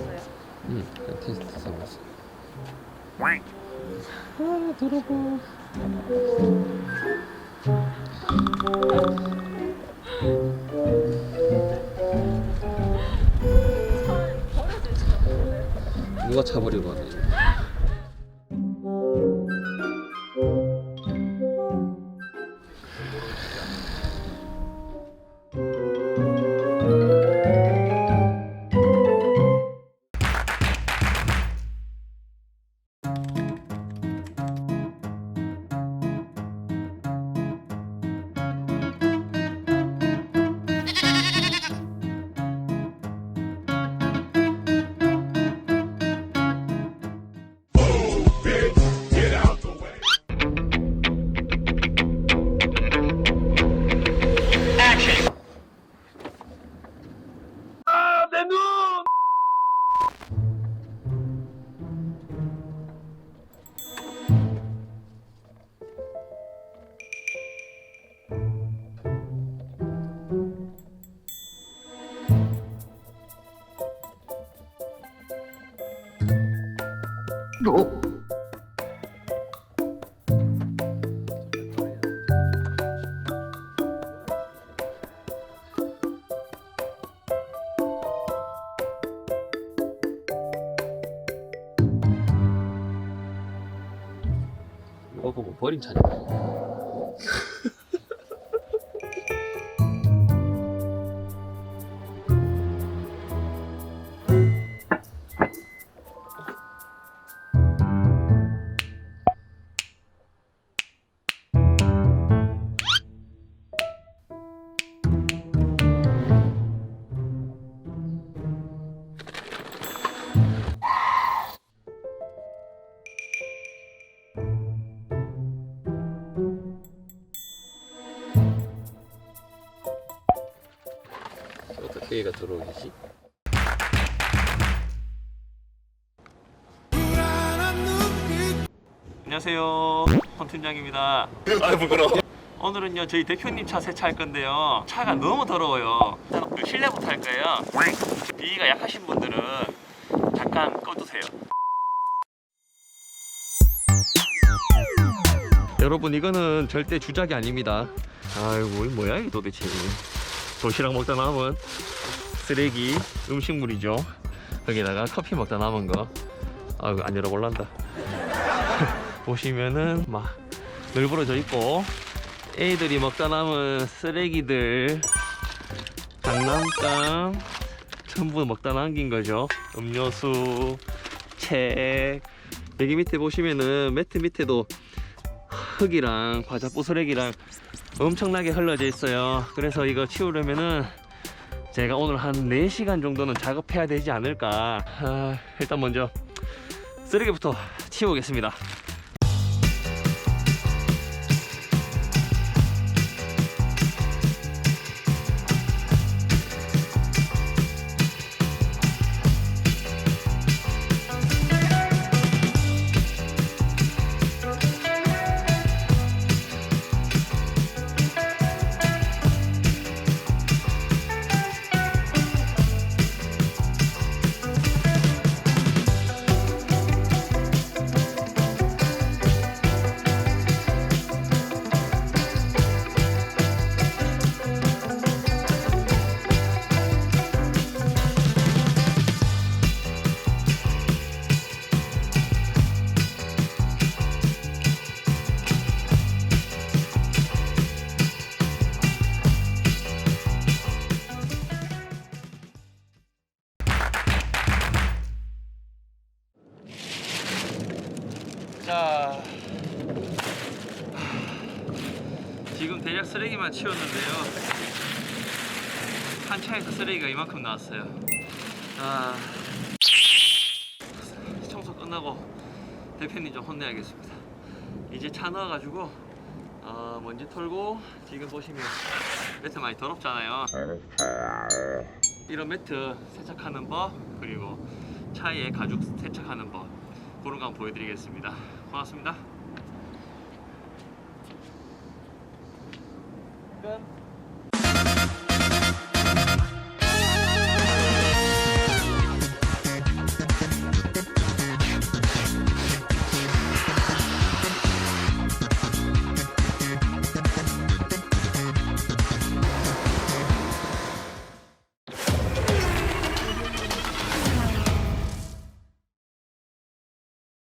먹었어요. 응, 테스트 써봤어. 아, 더러워. 누가 차버리고 하네. 이거 보고 버린 차냐 얘가 들어오겠지? 안녕하세요. 헌 팀장입니다. 아 부끄러워. 오늘은요 저희 대표님 차 세차할 건데요. 차가 너무 더러워요. 일단 그 실내부터 할 거예요. 비위가 약하신 분들은 잠깐 꺼두세요. 여러분 이거는 절대 주작이 아닙니다. 아이고 이 뭐야 이게 도대체. 도시락 먹다 남은 쓰레기 음식물이죠. 거기다가 커피 먹다 남은 거. 아이고 안 열어볼란다. 보시면은 막 널브러져 있고 애들이 먹다 남은 쓰레기들 장난감 전부 먹다 남긴 거죠 음료수 책 여기 밑에 보시면은 매트 밑에도 흙이랑 과자 부스레기랑 엄청나게 흘러져 있어요. 그래서 이거 치우려면은 제가 오늘 한 4시간 정도는 작업해야 되지 않을까. 아, 일단 먼저 쓰레기부터 치우겠습니다 자. 지금 대략 쓰레기만 치웠는데요. 한 차에서 쓰레기가 이만큼 나왔어요. 아. 청소 끝나고 대표님 좀 혼내야겠습니다. 이제 차 넣어가지고 어, 먼지 털고 지금 보시면 매트 많이 더럽잖아요. 이런 매트 세척하는 법 그리고 차에 가죽 세척하는 법 한번 보여드리겠습니다. 고맙습니다. 끝